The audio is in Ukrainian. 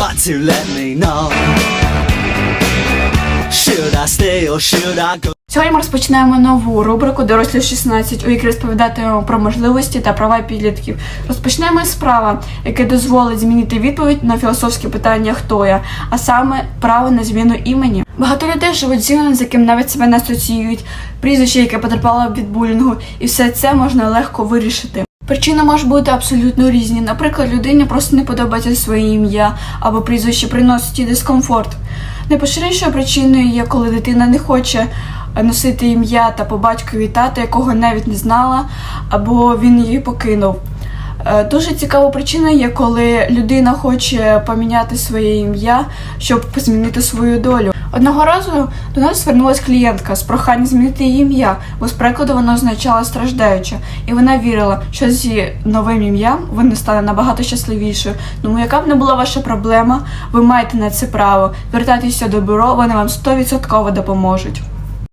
got to let me know. Should I stay or should I go? Сьогодні ми розпочинаємо нову рубрику Дорослі 16, у якій розповідатимемо про можливості та права підлітків. Розпочнемо з права, яке дозволить змінити відповідь на філософське питання Хто я, а саме право на зміну імені. Багато людей живуть з іменем, з яким навіть себе не асоціюють, прізвище, яке потерпало від булінгу, і все це можна легко вирішити. Причини можуть бути абсолютно різні. Наприклад, людині просто не подобається своє ім'я або прізвище приносить їй дискомфорт. Найпоширенішою причиною є, коли дитина не хоче е, носити ім'я та по батькові тата, якого навіть не знала, або він її покинув. Е, Дуже цікава причина є, коли людина хоче поміняти своє ім'я, щоб змінити свою долю. Одного разу до нас звернулася клієнтка з проханням змінити її ім'я, бо з прикладу воно означало страждаюча, і вона вірила, що зі новим ім'ям вона стане набагато щасливішою. Тому яка б не була ваша проблема, ви маєте на це право. Звертайтеся до бюро, вони вам 100% допоможуть.